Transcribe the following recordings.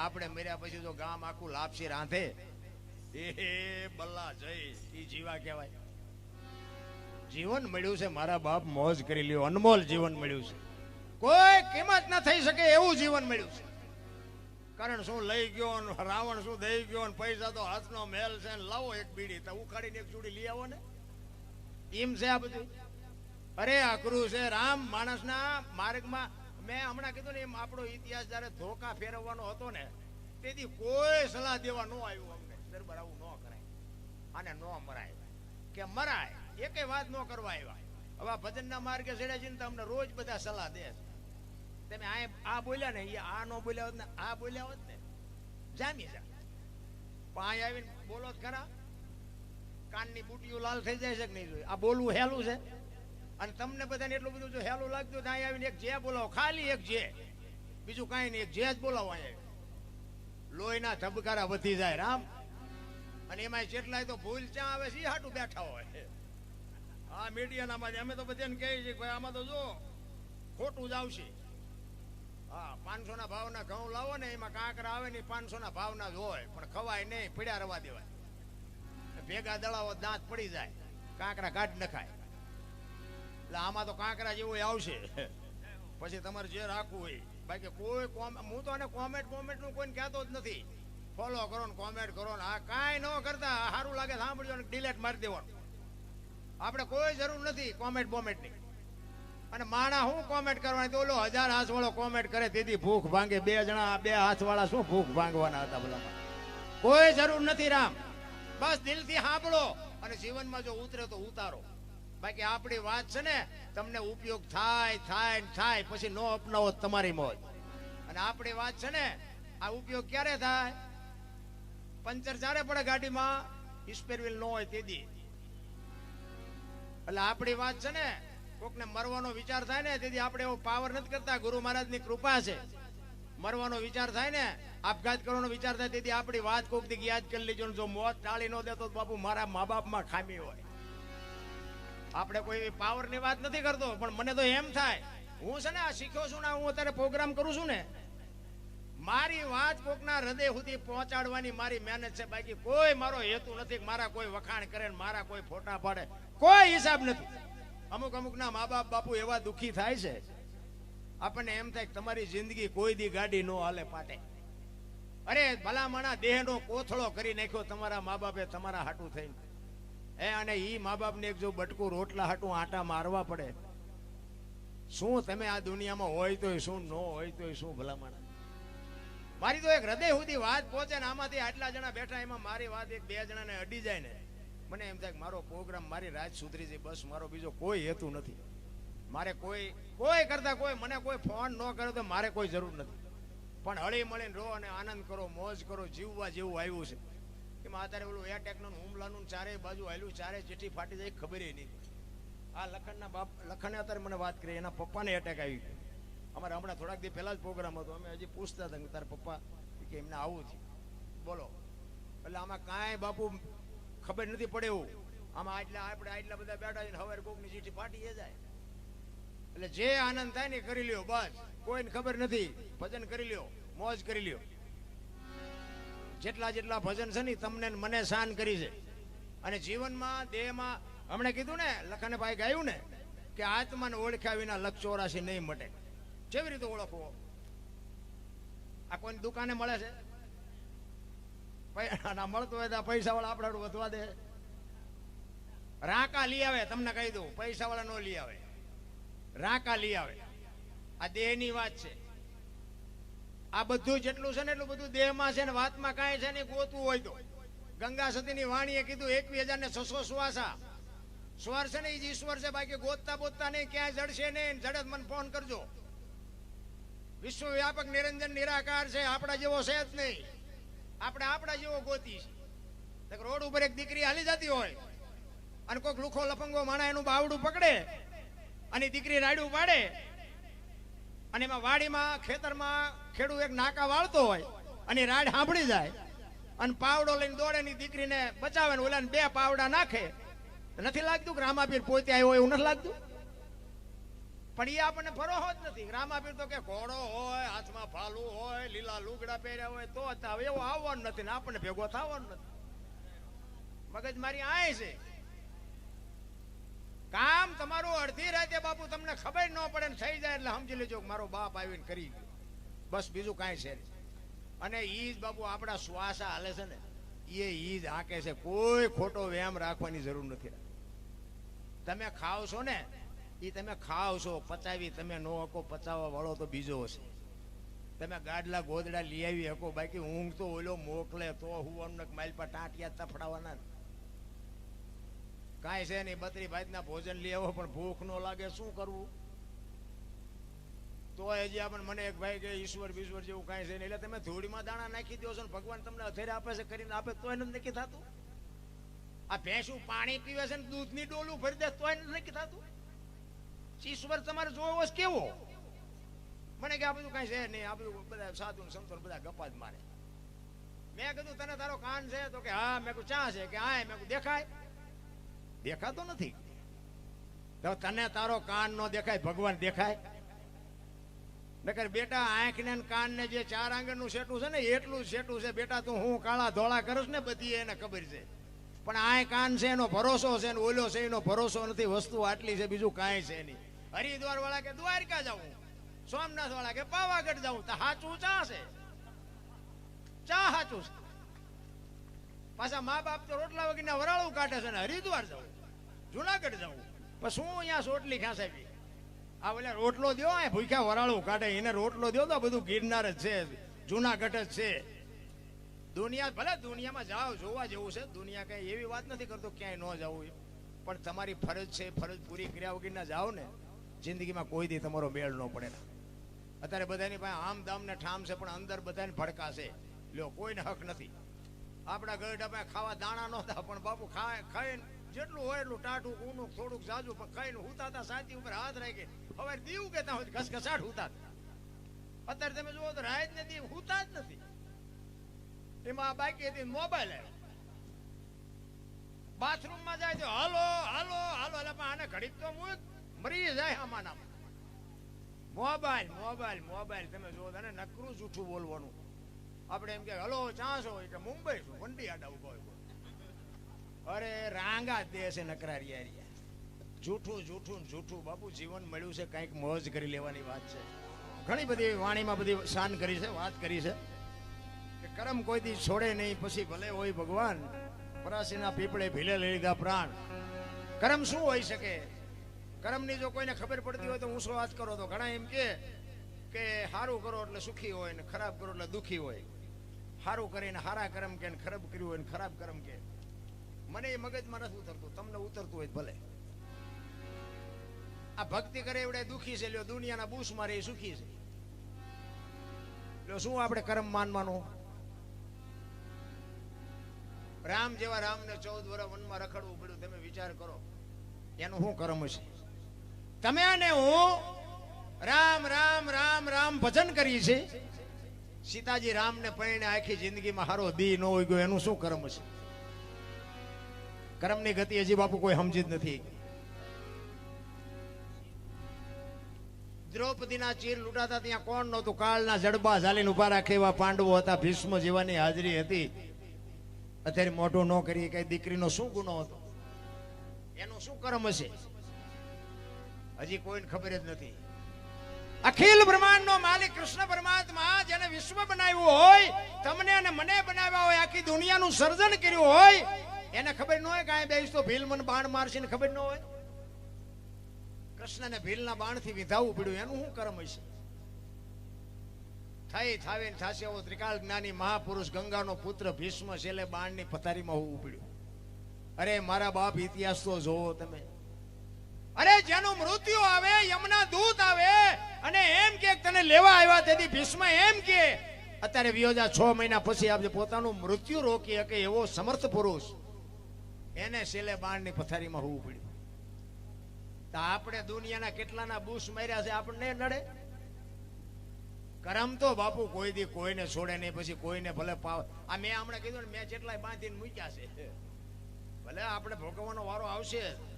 આપણે મર્યા પછી જો ગામ આખું લાપસી રાંધે. એ બલ્લા જય, ઈ જીવા કહેવાય. જીવન મળ્યું છે, મારા બાપ મોજ કરી લ્યો, અનમોલ જીવન મળ્યું છે. કોઈ કિંમત ન થઈ શકે એવું જીવન મળ્યું છે. કારણ શું લઈ ગયો ને રાવણ શું દઈ ગયો ને પૈસા તો હાથનો મેલ છે ને લાવો એક બીડી. તો ઉખાડીને એક ચૂડી લઈ આવો ને. એમ છે આ બધું? અરે આકરું છે? રામ માણસના માર્ગમાં મેં હમણાં કીધું ને આપણો ઇતિહાસ જયારે ધોકા ફેરવવાનો હતો ને, તેથી કોઈ સલાહ દેવા ન આવ્યું અમને. દરબાર આવું ન કરાય. અને ન મરાય. કે મરાય એકે વાત ન કરવા આવ્યા. હવે ભજનના માર્ગે ચડ્યા તો અમને રોજ બધા સલાહ દે છે. તમે આ આ બોલ્યા ને આ ન બોલ્યા હોત ને, આ બોલ્યા હોત ને, જામી જા. પાંચ આવીને બોલો ખરા. કાનની બુટીઓ લાલ થઈ જાય છે કે નહીં જોઈએ આ બોલવું હેલું છે. અને તમને બધાને એટલું બધું જો હેલું લાગતું ત્યાં આવીને એક જે બોલાવો, ખાલી એક જે. બીજું કાંઈ નહીં, એક જે જ બોલાવો અહીંયા લોહીના ધબકારા વધી જાય, રામ. અને એમાં જેટલાય તો ભૂલ ચા આવે છે હાટું બેઠા હોય. હા મીડિયાના માં અમે તો બધાને કહીએ છીએ ભાઈ, આમાં તો જો, ખોટું જ આવશે. હા પાંચસો ના ભાવના ઘઉં લાવો ને, એમાં કાંકરા આવે ને પાંચસો ના ભાવના જ હોય. પણ ખવાય નહીં પીડ્યા રવા દેવાય. ભેગા દળાવો, દાંત પડી જાય. કાંકરા કાઢ નખાય. એટલે આમાં તો કાંકરા જેવું આવશે. પછી તમારે જે રાખવું હોય. બાકી કોઈ હું તો આને કોમેન્ટ કોમેન્ટનું કોઈને કહેતો જ નથી. ફોલો કરો ને કોમેન્ટ કરો ને આ કાંઈ ન કરતા. સારું લાગે સાંભળજો ને ડિલેટ મારી દેવાનું. આપણે કોઈ જરૂર નથી કોમેન્ટ બોમેન્ટની અને માણા શું કોમેન્ટ કરવાની? તો ઓલો હજાર હાથવાળો કોમેન્ટ કરે, તેથી ભૂખ ભાંગે. બે જણા, બે હાથવાળા શું ભૂખ ભાંગવાના હતા બોલા કોઈ જરૂર નથી રામ. બસ દિલથી સાંભળો અને જીવનમાં જો ઉતરે તો ઉતારો. બાકી આપણી વાત છે ને, તમને ઉપયોગ થાય થાય થાય, પછી નો અપનાવો તમારી મોજ. અને આપણી વાત છે ને, આ ઉપયોગ ક્યારે થાય? પંચર જ્યારે પડે ગાડીમાં સ્પેર વ્હીલ ન હોય તેથી એટલે આપણી વાત છે ને, કોકને મરવાનો વિચાર થાય ને, તેથી આપણે એવો પાવર નથી કરતા, ગુરુ મહારાજની કૃપા છે. મરવાનો વિચાર થાય ને, આપઘાત કરવાનો વિચાર થાય, તેથી આપણી વાત કોક દી યાદ કરી લેજો જો મોત ટાળી ન દેતો બાપુ મારા મા બાપમાં ખામી હોય. આપણે કોઈ પાવરની વાત નથી કરતો, પણ મને તો એમ થાય, હું છે ને આ શીખ્યો છું ને હું અત્યારે પ્રોગ્રામ કરું છું ને, મારી વાત કોકના હૃદય સુધી પહોંચાડવાની મારી મહેનત છે. બાકી કોઈ મારો હેતુ નથી મારા કોઈ વખાણ કરે મારા કોઈ ફોટા પાડે. કોઈ હિસાબ નથી. અમુક અમુક ના મા બાપ બાપુ એવા દુખી થાય છે. આપણને એમ થાય તમારી જિંદગી કોઈ દી ગાડી નો હાલે પાટે. અરે ભલામણા દેહનો કોથળો કરી નાખ્યો તમારા મા બાપે તમારા હાટું થઈને. એ અને ઈ મા બાપને એક જો બટકું રોટલા હાટું આટા મારવા પડે. શું તમે આ દુનિયામાં હોય તોય શું, ન હોય તોય શું ભલામણ મારી તો એક હૃદય સુધી વાત પહોંચે ને આમાંથી આટલા જણા બેઠા, એમાં મારી વાત એક બે જણાને અડી જાય ને. મને એમ થાય કે મારો પ્રોગ્રામ મારી રાત સુધરી જાય બસ મારો બીજો કોઈ હેતુ નથી. મારે કોઈ કોઈ કરતા કોઈ, મને કોઈ ફોન ન કરે તો મારે કોઈ જરૂર નથી. પણ હળી મળીને રહો અને આનંદ કરો, મોજ કરો, જીવવા જેવું આવ્યું છે. અત્યારે ઓલું એટેકનું હુમલાનું ચારે બાજુ આવેલું ચારે ચીઠી ફાટી જાય, ખબર નહીં. આ લખનના બાપ, લખને અત્યારે મને વાત કરી, એના પપ્પાને એટેક આવી ગયો. અમારે હમણાં થોડાક દી પહેલા જ પ્રોગ્રામ હતો, અમે હજી પૂછતા હતા કે તારા પપ્પા કે એમને આવું થયું. બોલો. એટલે આમાં કાંઈ બાપુ ખબર નથી પડે એવું. આમાં આટલા, આપણે આટલા બધા બેઠા છે હવે કોકની ચીઠી ફાટી જાય. એટલે જે આનંદ થાય ને કરી લ્યો, બસ. કોઈને ખબર નથી, ભજન કરી લ્યો, મોજ કરી લ્યો. જેટલા જેટલા ભજન છે ને તમને મને શાન કરી છે. અને જીવનમાં, દેહમાં, હમણે કીધું ને લખાને ભાઈ ગાયું ને, કે આત્માને ઓળખ્યા વિના લક્ષ ચોરાશી નહીં મટે. કેવી રીતે ઓળખવો? આ કોઈની દુકાને મળે છે? ના મળતું હોય તો પૈસા વાળા આપણે વધવા દે. રાકા લઈ આવે, તમને કહી દઉં પૈસા વાળા નો લઈ આવે. રાકા લઈ આવે. આ દેહની વાત છે. આ બધું જેટલું છે ને એટલું બધું દેહમાં છે ને વાતમાં કાંઈ છે ને ગોતવું હોય તો. ગંગા સતીની વાણીએ કીધું એકવીસ હજાર ને છસો શ્વાસા સ્વર છે ને એ જ ઈશ્વર છે, બાકી ગોતતા બોતતા નહીં, ક્યાંય જડશે નહીં. જડત મને ફોન કરજો. વિશ્વવ્યાપક નિરંજન નિરાકાર છે, આપણા જેવો છે જ નહીં. આપણે આપણા જેવો ગોતી છે. રોડ ઉપર એક દીકરી હાલી જતી હોય અને કોઈક લુખો લફંગો માણા એનું બાવડું પકડે અને દીકરી રાડું પાડે અને એમાં વાડીમાં, ખેતરમાં ખેડૂત એક નાકા વાળતો હોય અને રાડ સાંભળી જાય અને પાવડો લઈને દોડે ની દીકરીને બચાવે ને ઓલાને બે પાવડા નાખે. નથી લાગતું કે રામાપીર પોતે આવ્યો એવું નથી લાગતું? પણ એ આપણને ફરોહો જ નથી. રામાપીર તો કે ઘોડો હોય, હાથમાં ફાલું હોય, લીલા લુગડા પહેર્યા હોય, તો એવો આવવાનું નથી ને આપણને ભેગો થવાનું નથી. મગજ મારી આય છે. કામ તમારું અડધી રાતે બાપુ તમને ખબર ન પડે ને થઈ જાય એટલે સમજી લેજો મારો બાપ આવીને કરી ગયો બસ બીજું કાંઈ છે. અને ઈ જ બાપુ આપણા શ્વાસ હાલે છે ને એ ઈ જ હાકે છે કોઈ ખોટો વ્યાયામ રાખવાની જરૂર નથી તમે ખાવ છો ને એ તમે ખાવ છો, પચાવી તમે નો હકો, પચાવવા વાળો તો બીજો હશે તમે ગાડલા ગોદડા લઈ આવી હકો, બાકી ઊંઘ તો ઓલો મોકલે, તો હું અમને માઇલ પર ટાંટિયા તફડાવાના. કાંઈ છે નહીં બત્રી ભાતના ભોજન લઈ આવો, પણ ભૂખ ન લાગે, શું કરવું? તો હજી આપણને મને એક ભાઈ કે ઈશ્વર બીશ્વર જેવું કાંઈ છે નહીં. એટલે તમે ધૂળીમાં દાણા નાખી દો છો ને, ભગવાન તમને અથેરે આપે છે કરીને આપે તો એને નક્કી થતું? આ ભેંસું પાણી પીવે છે ને, દૂધની ડોલું ભરી દે તો એને નક્કી થતું? ઈશ્વર તમારે જોવો કેવો? મને કે આ બધું કાંઈ છે નહીં, આ બધું બધા સાધુ સંતો બધા ગપા જ મારે. મેં કીધું, તને તારો કાન છે? તો કે હા, મેં કહું ચા છે? કે હા મેં કીધું, દેખાય. દેખાતો નથી. તો તને તારો કાન નો દેખાય, ભગવાન દેખાય. નકર બેટા આંખ ને કાન ને જે ચાર આંગળનું સેટું છે ને, એટલું સેટું છે. બેટા, તું હું કાળા ધોળા કરું ને, બધી એને ખબર છે. પણ આ કાન છે, એનો ભરોસો છે ને, ઓલો છે, એનો ભરોસો નથી. વસ્તુ આટલી છે, બીજું કાંઈ છે નહીં. હરિદ્વાર વાળા કે, દ્વારકા જાઉં? સોમનાથ વાળા કે, પાવાગઢ જાઉં? તો હાચું ચા છે. ચા હાચું છે. પાછા મા બાપ તો રોટલા વગરના વરાળું કાઢે છે ને હરિદ્વાર જવું. જુનાગઢ જવું. પણ શું અહીંયા સોટલી ખાસાવી આ બોલે રોટલો દ્યો આ ભૂખ્યા વરાળું કાઢે, એને રોટલો દ્યો તો બધું ગિરનાર જ છે, જુનાગઢ જ છે. દુનિયા, ભલે દુનિયામાં જાઓ, જોવા જેવું છે, દુનિયા કઈ એવી વાત નથી કરતો, ક્યાંય ન જવું પણ તમારી ફરજ છે ફરજ પૂરી કર્યા વગરના જાઓ ને, જિંદગીમાં કોઈ દી તમારો મેળ ન પડે. અત્યારે બધાની પાસે આમ દામ ને ઠામ છે, પણ અંદર બધાને ભડકાશે. લ્યો, કોઈને હક નથી. આપણા ગરડા પાસે ખાવા દાણા નહોતા પણ બાપુ ખાય ખાઈને જેટલું હોય એટલું ટાટું ઊનું, થોડુંક જાજુ, પણ ખાઈને હુતાતા સાચી ઉપર હાથ રાખી. હવે દીવું કેતા હોય ઘસઘસાટ હુતા અત્યારે તમે જુઓ તો રાય જ નથી હુતા જ નથી. એમાં બાકી હતી મોબાઈલ બાથરૂમમાં જાય તો હાલો હાલો હાલો એટલે પણ આને ઘડીક તો હું મરી જાય આમાં મોબાઈલ મોબાઈલ મોબાઈલ. તમે જુઓ અને નકરું જૂઠું બોલવાનું. આપણે એમ કે, હલો ચાંસ હોય કે, મુંબઈ શું વંડી આડા ઊભો હોય અરે, રાંગા દે છે નકરારી જૂઠું જૂઠું જૂઠું. બાપુ, જીવન મળ્યું છે, કંઈક મોજ કરી લેવાની વાત છે. ઘણી બધી વાણીમાં બધી શાન કરી છે, વાત કરી છે. કે કરમ કોઈ દી છોડે નહીં, પછી ભલે હોય ભગવાન, પરાસીના પીપળે ભીલે લઈ લીધા પ્રાણ. કરમ શું હોઈ શકે? કરમની જો કોઈને ખબર પડતી હોય તો હું શું વાત કરો? તો ઘણા એમ કે સારું કરો એટલે સુખી હોય ને ખરાબ કરો એટલે દુખી હોય. સારું કરીને સારા કર્મ કે ખરાબ કર્યું હોય ખરાબ કર્મ કે. મને એ મગજમાં નથી ઉતરતું, તમને ઉતરતું હોય ભલે. આ ભક્તિ કરે એવડે દુખી છે, લ્યો, દુનિયાના બૂસ મારે એ સુખી છે. લ્યો, શું આપણે કર્મ માનવાનું? રામ જેવા રામને ચૌદ વર્ષ વનમાં રખડવું પડ્યું, તમે વિચાર કરો. એનું શું કર્મ છે તમે અને હું રામ રામ રામ રામ ભજન કરી છે સીતાજી રામને પૈણે આખી જિંદગીમાં હારો દી ન હોય ગયો, એનું શું કર્મ છે? કર્મની ગતિ હજી બાપુ કોઈ સમજી જ નથી. દ્રૌપદીના ચીર લૂંટાતા ત્યાં કોણ નહોતું? કાળના જડબા ઝાલીને ઊભા રાખે એવા પાંડવો હતા, ભીષ્મ જેવાની હાજરી હતી. અત્યારે મોઢું ન કરી કઈ દીકરીનો શું ગુનો હતો? એનું શું કર્મ હશે હજી કોઈને ખબર જ નથી. અખિલ બ્રહ્માંડનો માલિક કૃષ્ણ પરમાત્મા જેને વિશ્વ બનાવ્યું હોય, તમને અને મને બનાવ્યા હોય, આખી દુનિયાનું સર્જન કર્યું હોય, એને ખબર ન હોય કાંઈ બેસ તો ભીલ મને બાણ મારશે ને ખબર ન હોય? કૃષ્ણને ભીલના બાણથી વિધાવું પડ્યું, એનું શું કર્મ હશે? થઈ, થાવે ને થાશે એવો ત્રિકાળ જ્ઞાની મહાપુરુષ, ગંગાનો પુત્ર ભીષ્મ છેલ્લે બાણની પથારીમાં હોવું પડ્યું. અરે, મારા બાપ ઇતિહાસ તો જોવો તમે. અરે જેનું મૃત્યુ આવે, યમના દૂત આવે, અને એમ કે તને લેવા આવ્યા તેથી ભીષ્મ એમ કે, અત્યારે વિયોજા છ મહિના પછી આપણે પોતાનું મૃત્યુ રોકી શકે એવો સમર્થ પુરુષ. એને છેલ્લે બાણની પથારીમાં હોવું પડ્યું. તો આપણે દુનિયાના કેટલાના બુશ માર્યા છે, આપણને નડે? કરમ તો બાપુ કોઈ દી કોઈને છોડે નહીં, પછી કોઈને ભલે પાવ આ મેં હમણાં કીધું ને, મેં જેટલાય બાંધીને મૂક્યા છે. ભલે આપણે ભોગવવાનો વારો આવશે.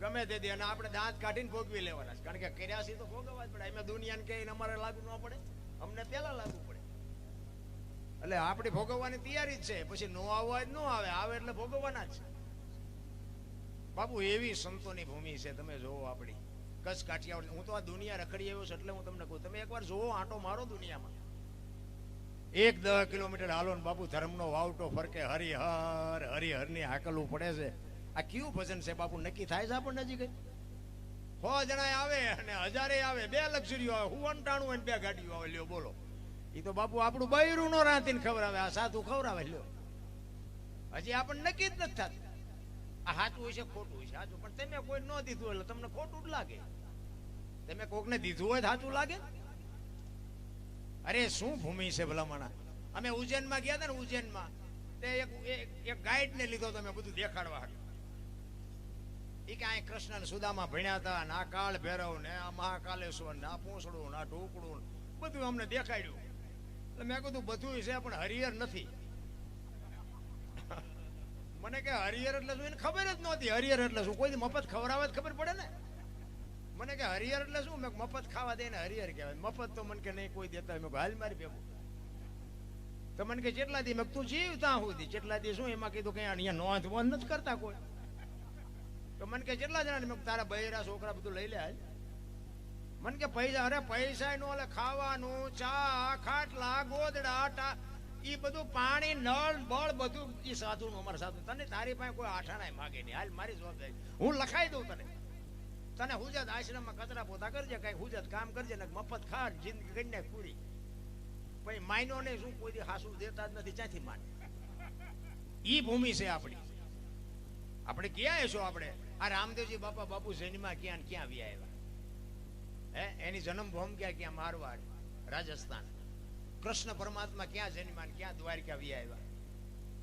ગમે તે દે અને આપણે દાંત કાઢીને ભોગવી લેવાના કારણ કે કર્યા છે તો ભોગવવા જ પડે. અમે દુનિયાને કહીને અમારે લાગુ ન પડે. અમને પેલા લાગુ પડે. એટલે આપણી ભોગવવાની તૈયારી જ છે. પછી નો આવવા જ ન આવે. આવે એટલે ભોગવવાના જ બાપુ, એવી સંતોની ભૂમિ છે. તમે જોવો આપણી કચ્છ કાઠિયાવાડ હું તો આ દુનિયા રખડી આવ્યો છું એટલે હું તમને કહું. તમે એકવાર જોવો આંટો મારો દુનિયામાં. એક દસ કિલોમીટર હાલો ને બાપુ, ધર્મનો વાવટો ફરકે. હરિહર, હરિહરની હાકલવું પડે છે. આ કયું ભજન છે બાપુ નક્કી થાય છે આપણને હજી કઈ? સો જણા આવે અને હજારે આવે. બે લક્ઝરીઓ આવે. હું અંટાણું હોય ને બે ગાડીઓ આવે. લ્યો, બોલો. એ તો બાપુ આપણું બૈરું નો રાંધીને ખવડાવે. આ સાધુ ખવડાવે, લ્યો. હજી આપણને નક્કી જ નથી થતું. આ સાચું હોય છે ખોટું હોય છે? સાચું. પણ તમે કોઈ ન દીધું એટલે તમને ખોટું જ લાગે. તમે કોકને દીધું હોય સાચું લાગે? અરે, શું ભૂમિ છે ભલામણા? અમે ઉજ્જૈનમાં ગયા હતા ને ઉજ્જૈનમાં. તે એક, એક- ગાઈડને લીધો તમે બધું દેખાડવા હાટુ. ઈ કે કૃષ્ણ ને સુદામા ભણ્યા હતા, ના કાળ ભેરવ, ને આ મહાકાલેશ્વર, ને પૂંછડું, ને આ ઢોકળું, ને બધું અમને દેખાડ્યું. એટલે મેં કીધું બધું છે, પણ હરિહર નથી. મને કે હરિયર એટલે શું? એને ખબર જ નહોતી. હરિયર એટલે શું? કોઈ મફત ખવડાવે ખબર પડે ને? મને કે હરિયર એટલે શું? મેં મફત ખાવા દે ને હરિયર કહેવાય. મફત તો મને કે, નહીં, કોઈ દેતા. મેં હાલ મારી ભેગું. તો મને કે જેટલા દી મેં તું જીવ ત્યાં સુધી. જેટલા દી શું? એમાં કીધું કે, અહીંયા નોંધ બોંધ નથી કરતા કોઈ. તો મને કે કેટલા જણા મેં તારા બૈરા છોકરા બધું લઈ લે મને કે, પૈસા, અરે પૈસા નો એટલે ખાવાનું, ચા, ખાટલા, ગોદડા ટા એ બધું પાણી, નળ, બળ બધું એ સાધુ નું અમારા સાધુ તને તારી પાસે કોઈ આઠાણા માગે નહીં. હાલ, મારી જવાબદારી. હું લખાઈ દઉં તને. તને હુજત આશ્રમમાં કચરા પોતા કરજે, કઈ હુજત કામ કરજે ને મફત ખા જિંદગી કરી. નાખ પૂરી પછી માયનો ને શું કોઈ હાસુ દેતા જ નથી, ક્યાંથી માન? ઈ ભૂમિ છે આપણી. આપણે ક્યાં છો આપણે? આ રામદેવજી બાપા બાપુ જન્મા ક્યાં ક્યાં વ્યા આવ્યા? હે? એની જન્મભૂમ ક્યાં ક્યાં? મારવાડ, રાજસ્થાન. કૃષ્ણ પરમાત્મા ક્યાં જન્મ્યા ક્યાં દ્વારકા વ્યા આવ્યા?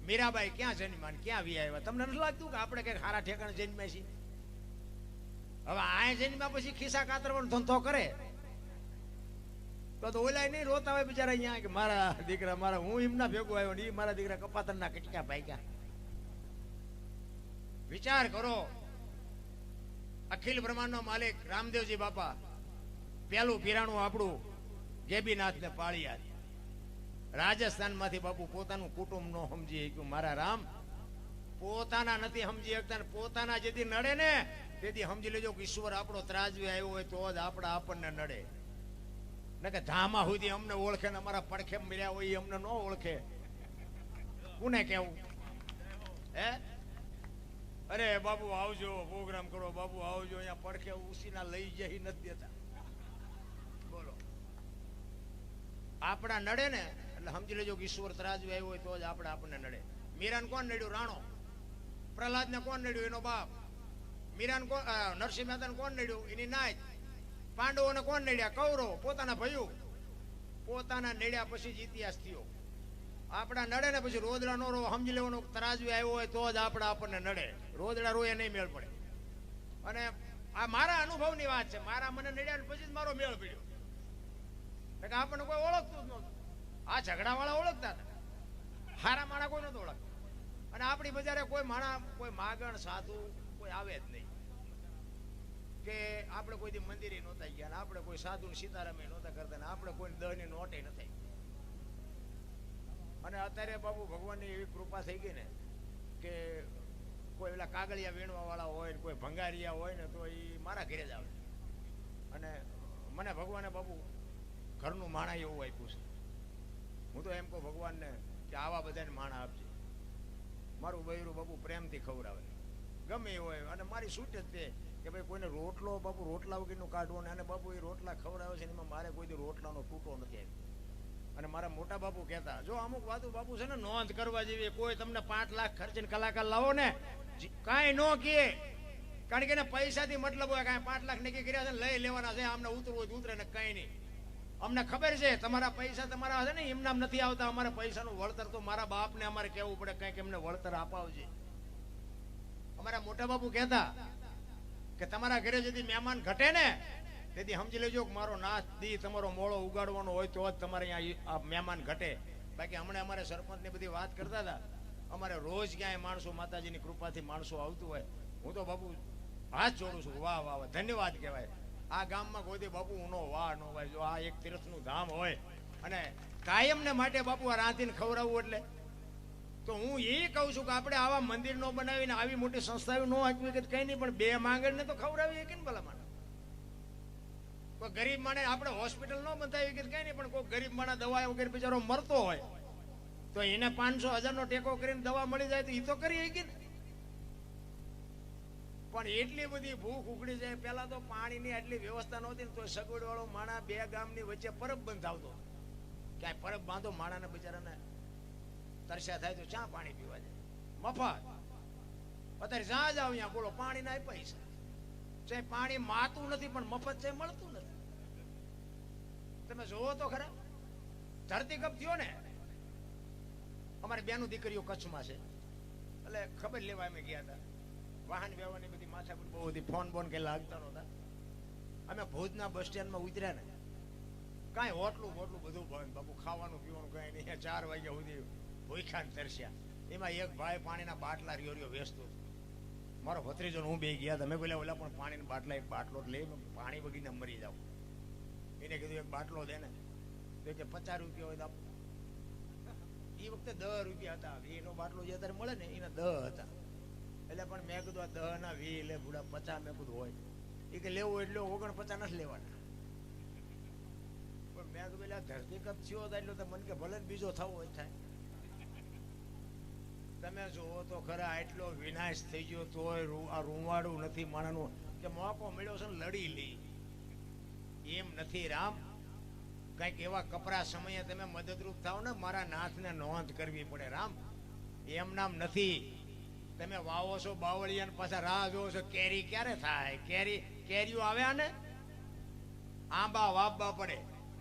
મીરાબાઈ ક્યાં જન્મ્યા ક્યાં વ્યા આવ્યા? તમને નથી લાગતું કે આપણે કઈ સારા ઠેકાણે જન્મ્યા છીએ? હવે આ જન્મ્યા પછી ખિસ્સા કાતરવાનો ધંધો કરે? તો તો ઓલા નહીં રોતા હોય બિચારા અહીંયા કે મારા દીકરા, મારા હું એમના ભેગો આવ્યો ને એ મારા દીકરા કપાતરના કટકા ભાગ્યા. વિચાર કરો અખિલ બ્રહ્માંડનો માલિક રામદેવજી બાપા પેલું પીરાણું આપણું ગેબીનાથને પાળિયા. રાજસ્થાનમાંથી બાપુ પોતાનું કુટુંબ નો સમજી શક્યું. મારા રામ, પોતાના નથી સમજી શકતા પોતાના જેથી નડે ને, તેથી સમજી લેજો કે ઈશ્વર આપણો ત્રાજવી આવ્યો હોય તો જ આપણા આપણને નડે. ને કે ધામા સુધી અમને ઓળખે ને અમારા પડખે મળ્યા હોય એ અમને ન ઓળખે. કોને કેવું હે? અરે બાબુ, આવજો, પ્રોગ્રામ કરો. બાબુ, આવજો. અહીંયા પડખે ઉસીના લઈ જઈ નથી દેતા. બોલો. આપણા નડે ને, એટલે સમજી લેજો કે ઈશ્વર ત્રાજવી આવ્યો હોય તો જ આપણે આપણને નડે. મીરાન કોણ નડ્યું? રાણો. પ્રહલાદને કોણ નડ્યું? એનો બાપ. મીરાન કોણ નરસિંહ મહેતાને કોણ નડ્યું? એની નાય. પાંડવોને કોણ નડ્યા? કૌરવ, પોતાના ભયું. પોતાના નડ્યા પછી જ ઇતિહાસ થયો. આપણા નડે ને પછી રોદડા નો રો સમજી લેવાનો તરાજુ આવ્યો હોય તો જ આપણા આપણને નડે. રોદડા રોય નહીં મેળ પડે. અને આ મારા અનુભવની વાત છે. મારા મને નડ્યા પછી જ મારો મેળ પડ્યો. કે આપણને કોઈ ઓળખતું જ નહોતું. આ ઝઘડા વાળા ઓળખતા હતા. હારા માણા કોઈ નહોતું ઓળખતા. અને આપણી બજારે કોઈ માણા, કોઈ માગણ, સાધુ, કોઈ આવે જ નહીં. કે આપણે કોઈ મંદિરે નહોતા ગયા આપણે કોઈ સાધુ સીતારામે નહોતા કરતા આપણે કોઈ દહની નોટે નથી અને અત્યારે બાબુ ભગવાનની એવી કૃપા થઈ ગઈ ને કે કોઈ પેલા કાગળિયા વીણવા વાળા હોય કોઈ ભંગારિયા હોય ને તો એ મારા ઘરે જ આવે. અને મને ભગવાને બાબુ ઘરનું માણા એવું આપ્યું છે. હું તો એમ કહું ભગવાનને કે આવા બધાને માણા આપજે. મારું બૈરું બાપુ પ્રેમથી ખવડાવે. ગમે એ હોય, અને મારી સૂટ જ તે કે ભાઈ કોઈને રોટલો બાપુ રોટલા વગરનું કાઢવો ને અને બાપુ એ રોટલા ખવડાવે છે એમાં મારે કોઈ રોટલાનો તૂટો નથી આવ્યો અને મારા મોટા બાપુ કહેતા, જો અમુક વાતો બાપુ છે ને નોંધ કરવા જેવી, કોઈ તમને પાંચ લાખ ખર્ચીને કલાકાર લાવો ને કાંઈ નો કહે. કારણ કે એને પૈસાથી મતલબ હોય કાંઈ પાંચ લાખ નક્કી કર્યા છે ને લઈ લેવાના છે, આમને ઉતરવું હોય ઉતરે ને કંઈ નહીં. અમને ખબર છે, તમારા પૈસા તમારા છે ને, એમના નથી આવતા, અમારે પૈસાનું વળતર તો મારા બાપને અમારે કહેવું પડે, કંઈક એમને વળતર અપાવજે. અમારા મોટા બાપુ કહેતા કે, તમારા ઘરે ଯଦି મહેમાન ઘટે ને તેથી સમજી લેજો કે મારો નાથ દી તમારો મોળો ઉગાડવાનો હોય તો જ તમારે અહીંયા મહેમાન ઘટે. બાકી હમણાં અમારે સરપંચની બધી વાત કરતા હતા. અમારે રોજ ક્યાંય માણસો માતાજીની કૃપાથી માણસો આવતું હોય. હું તો બાપુ હાથ જોડું છું. વાહ વાહ ધન્યવાદ કહેવાય. આ ગામમાં કોઈ બાપુ નો વાહ, નો હોય જો આ એક તીર્થનું ધામ હોય અને કાયમને માટે બાપુ આ રાંધીને ખવડાવવું એટલે? તો હું એ કહું છું કે આપણે આવા મંદિર નો બનાવીને આવી મોટી સંસ્થાઓ નો હકીકત કઈ નહીં, પણ બે માંગણને તો ખવડાવીએ કે ને ભલા માણસ કોઈ ગરીબ માણે આપણે હોસ્પિટલ ન બંધાવી કે કઈ નહીં, પણ કોઈ ગરીબ માણસ દવા વગેરે બિચારો મરતો હોય, તો એને પાંચસો હજાર નો ટેકો કરીને દવા મળી જાય તો એ તો કરી શકી ને. પણ એટલી બધી ભૂખ ઉકળી જાય પેલા તો પાણીની આટલી વ્યવસ્થા નહોતી ને, તો સગવડ વાળો માણા બે ગામની વચ્ચે પરબ બંધાવતો. ક્યાંય પરબ બાંધો, માણાને બિચારાને તરસ્યા થાય તો ચા પાણી પીવા જાય મફત. અત્યારે જ્યાં જાવ અહીંયા બોલો પાણી ના પૈસા. છે પાણી માતું નથી, પણ મફત છે મળતું નથી. તમે જોવો તો ખરા. ધરતીકંપ થયો ને, અમારી બેનું દીકરીઓ કચ્છમાં છે. એટલે ખબર લેવા અમે ગયા હતા. વાહન વ્યવહારની બધી માથાકૂટ બહુ હતી. ફોન બોન કે લાગતા નહોતા. અમે ભુજના બસ સ્ટેન્ડમાં ઉતર્યા ને. કાંઈ હોટલું હોટલું બધું બંધ. બાપુ, ખાવાનું પીવાનું કાંઈ નહીં. ચાર વાગ્યા સુધી ભૂખ્યા તરસ્યા. એમાં એક ભાઈ પાણીના બાટલા રિયો રિયો વેચતો. મારો ભત્રીજો હું બે ગયા તમે બોલ્યા, ઓલા પણ પાણીના બાટલા એક બાટલો લઈ પાણી બગીને મરી જાવ એને કીધું, એક બાટલો દે ને. તો કે, પચાસ રૂપિયા હોય તો આપો. એ વખતે દહ રૂપિયા હતા. વીનો બાટલો જે અત્યારે મળે ને, એના દહ હતા. એટલે પણ મેં કીધું, આ દહ ના વી એટલે બુડા પચાસ મેં કીધું હોય. એ કે, લેવું એટલે ઓગણ પચાસ નથી લેવાના. પણ મેં કીધું, એટલે આ ધરતીકંપ થયો હતા એટલે મને કે ભલે બીજો થવો હોય થાય. તમે જુઓ તો ખરા, આટલો વિનાશ થઈ ગયો તોય આ રૂવાડું નથી માણાનું. કે મોકો મળ્યો છે ને લડી લી. એમ નથી રામ. કંઈક એવા કપરા સમયે તમે મદદરૂપ થાવ ને મારા નાથને નોંધ કરવી પડે રામ. એમ નામ નથી. તમે વાવો છો બાવળિયા પાછા રાહ જોવો છો, કેરી ક્યારે થાય? કેરી, કેરીઓ આવ્યા ને આંબા વાવવા પડે.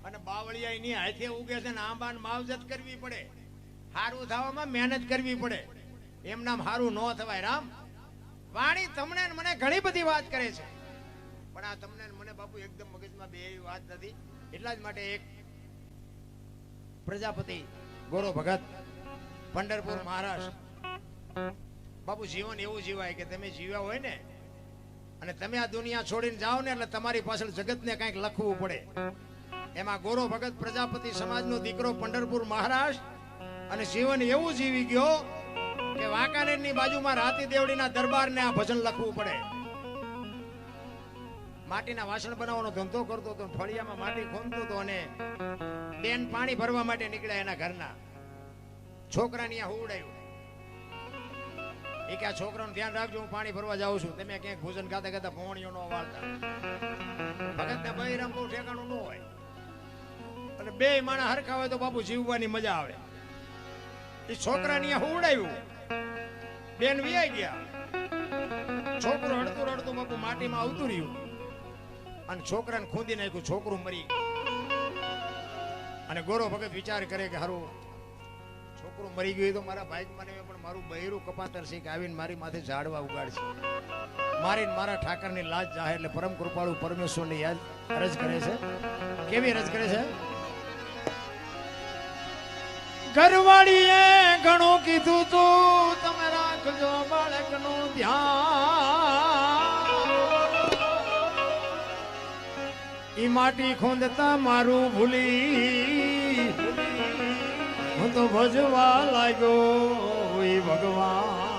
અને બાવળિયા એની હાથે ઉગે છે ને આંબાને માવજત કરવી પડે. સારું થવામાં મહેનત કરવી પડે. એમ નામ હારું ન થવાય રામ. વાણી તમને મને ઘણી બધી વાત કરે છે. પણ આ તમને મને બાપુ એકદમ મગજમાં બે એવી વાત નથી એટલા જ માટે એક પ્રજાપતિ ગોરો ભગત, પંઢરપુર મહારાષ્ટ્ર બાપુ જીવન એવું જીવાય કે તમે જીવ્યા હોય ને, અને તમે આ દુનિયા છોડીને જાઓ ને, એટલે તમારી પાછળ જગતને કંઈક લખવું પડે. એમાં ગોરો ભગત પ્રજાપતિ સમાજનો દીકરો પંઢરપુર મહારાષ્ટ્ર અને જીવન એવું જીવી ગયો કે વાંકાનેરની બાજુમાં રાતી દેવડીના દરબારને આ ભજન લખવું પડે. માટીના વાસણ બનાવવાનો ધંધો કરતો હતો, ફળિયામાં માટી ખોંદતો હતો અને બેન પાણી ભરવા માટે નીકળ્યા એના ઘરના. છોકરાને અહીંયા હુવડાયું. એ કે આ છોકરાનું ધ્યાન રાખજો, હું પાણી ભરવા જાઉં છું. તમે ક્યાંક ભોજન ખાતા ખાતા ભોણીઓ નો વાળતા. ભગત ને બૈરામ બહુ ઠેકાણું ન હોય. અને બે માણા હરખા હોય તો બાપુ જીવવાની મજા આવે. એ છોકરાને હુવડાયું. બેન વિયાઈ ગયા. છોકરો હડતું રડતું બાપુ માટીમાં આવતું રહ્યું. અને છોકરાને ખૂંદી નાખ્યું, છોકરું મરી અને ગોરો ભગત વિચાર કરે કે હારું, છોકરું મરી ગયું તો મારા ભાઈ મને પણ મારું બહેરું કપાતર છે કે આવીને મારી માથે ઝાડવા ઉગાડશે. મારી મારા ઠાકરની લાજ જાહે એટલે પરમ કૃપાળુ પરમેશ્વરની યાદ રજ કરે છે. કેવી રજ કરે છે? ઘરવાળીએ ઘણું કીધું તું, તમે રાખજો બાળકનું ધ્યાન. ઈ માટી ખોંદતા મારું ભૂલી. હું તો ભજવા લાગ્યો ઈ ભગવાન.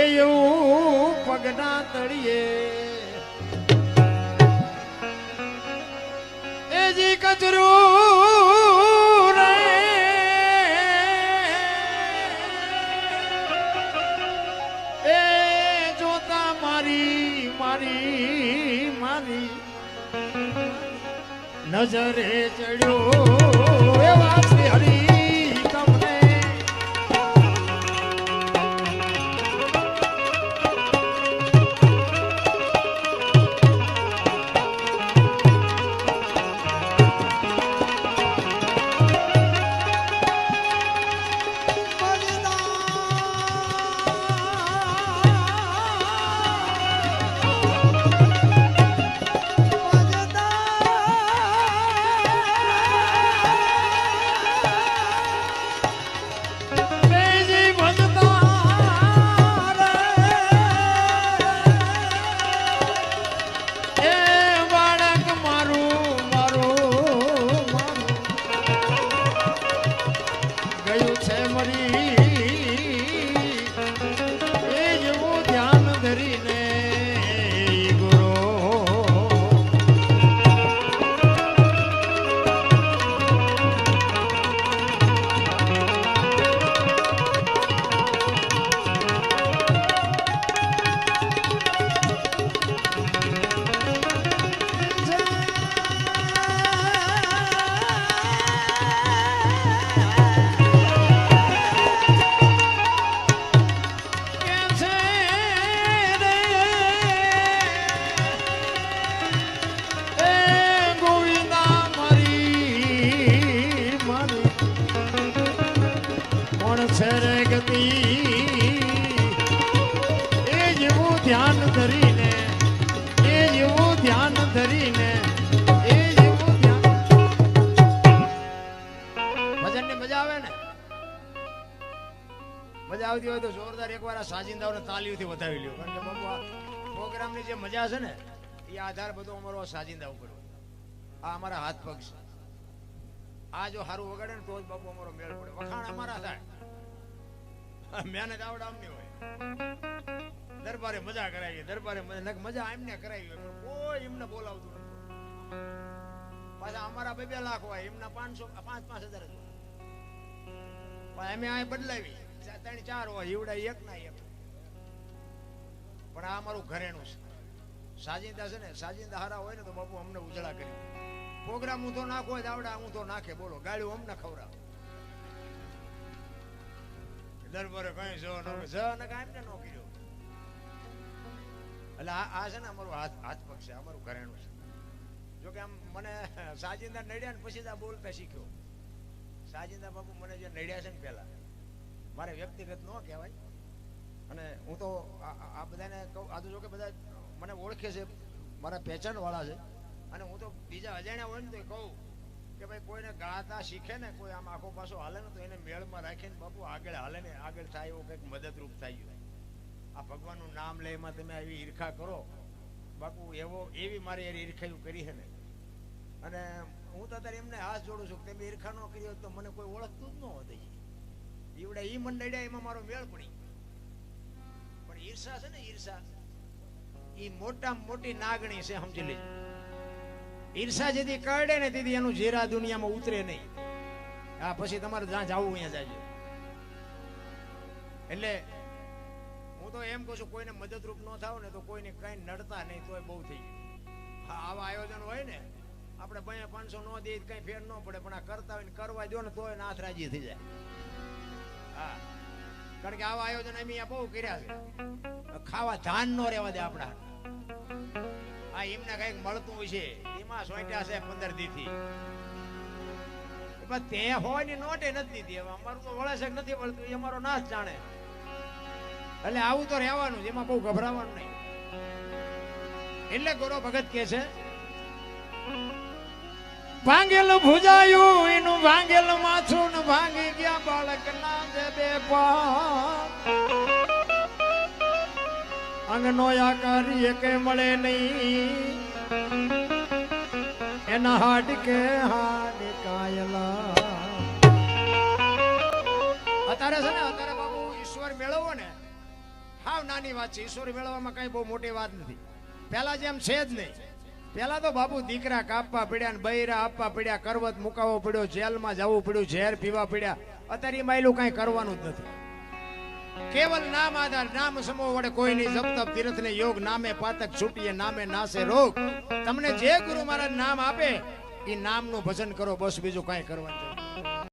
એ એવું પગના તળીએ એ જી કચરું નજરે ચડ્યો. પ્રોગ્રામની છે ને, એ આધાર બધો અમારો સાજી સાજિંદા ઉપર આ અમારા હાથ પગ છે. આ જો સારું વગાડે ને તો જ બાપુ અમારો મેળ પડે. વખાણ અમારા થાય. મહેનત આવડે આમની હોય. દરબારે મજા કરાવી દરબારે મજા એમને કરાવી હોય કોઈ એમને બોલાવતું નથી. પાછા અમારા બે બે લાખ હોય, એમના પાંચસો, પાંચ પાંચ હજાર પણ અમે આ બદલાવી. ત્રણ ચાર હોય એવડા એક ના એક. પણ આ અમારું ઘરેણું છે. સાજિંદા છે ને, સાજિંદા હારા હોય ને તો બાપુ અમને ઉજળા કરી પ્રોગ્રામ તો નાખો હોય તો નાખે, બોલો, ગાળ્યું અમને ખવડાવ. દરબારે કઈ જો ન કાંઈ ન કર્યો. એટલે આ છે ને અમારું હાથ હાથ પગ છે, અમારું ઘરેણું છે. જો કે આમ મને સાજિંદા નડ્યા ને પછી આ બોલતા શીખ્યો. સાજિંદા બાપુ મને જે નડ્યા છે ને પહેલા, મારે વ્યક્તિગત ન કહેવાય. અને હું તો આ બધાને કહું આ તો જો કે બધા મને ઓળખે છે મારા પહેચાન વાળા છે. અને હું તો બીજા અજાણ્યા હોય ને તો કહું કે ભાઈ કોઈને ગાતા શીખે ને, કોઈ આમ આખો પાછો હાલે ને, તો એને મેળમાં રાખીને બાપુ આગળ હાલે ને, આગળ થાય એવું કંઈક મદદરૂપ થાય. આ ભગવાનનું નામ લે, એમાં તમે આવી ઈર્ખા કરો. બાપુ, એવો, એવી મારી યાર ઈર્ખાયું કરી છે ને. અને હું તો અત્યારે એમને હાથ જોડું છું કે તમે ઈર્ખા ન કરી હોત તો મને કોઈ ઓળખતું જ ન હોત ઈવડે ઈ મંડળ્યા એમાં મારો મેળ પડી. પણ ઈર્ષા છે ને, ઈર્ષા. ઈ મોટા મોટી નાગણી છે, સમજી લેજો. ઈર્ષા જેથી કરડે ને તેથી એનું ઝેરા દુનિયામાં ઉતરે નહીં. આ પછી તમારે જ્યાં જવું અહીંયા જાજો. એટલે હું તો એમ કહું છું, કોઈને મદદરૂપ ન થાવ ને તો કોઈને કઈ નડતા નહીં, તોય બહુ થઈ ગયું. હા, આવા આયોજન હોય ને, આપણે બે પાંચસો નો દે કઈ ફેર ન પડે, પણ આ કરતા હોય ને કરવા દો ને તોય નાથ રાજી થઈ જાય. હા, કારણ કે આવા આયોજન અમે બહુ કર્યા છે. ખાવા ધાન નો રહેવા દે આપણા. આ એમને કંઈક મળતું છે. એમાં સોટ્યા છે પંદર દી થી તે હોયની નોટે નથી દીધી. અમારું તો વળે છે નથી વળતું, એ અમારો નાશ જાણે. એટલે આવું તો રહેવાનું જ એમાં બહુ ગભરાવાનું નહીં. એટલે ગોરો ભગત કે છે, ભાંગેલું ભૂજાયું, એનું ભાંગેલું માથું ભાંગી ગયા બાળક ના દે બે પા અંગનો આકાર એકે મળે નહીં. એના હાડ કે હાડ કાયલા. અત્યારે છે ને, અત્યારે બાબુ ઈશ્વર મેળવવો ને, હાવ નાની વાત છે. ઈશ્વર મેળવવામાં કઈ બહુ મોટી વાત નથી. પેલા જેમ છે જ નહીં. પેલા તો બાપુ દીકરા કાપવા પડ્યા ને બૈરા આપવા પડ્યા, કરવત મુકાવવો પડ્યો, જેલમાં જવું પડ્યું, ઝેર પીવા પડ્યા. અત્યારે એ માયલું કઈ કરવાનું જ નથી. કેવલ નામ આધાર, નામ સમો વડે કોઈની જપ તપ તીર્થ ને યોગ, નામે પાતક, છૂટીએ, નામે નાશે રોગ. તમને જે ગુરુ મહારાજ નામ આપે એ નામનું ભજન કરો, બસ બીજું કાંઈ કરવાનું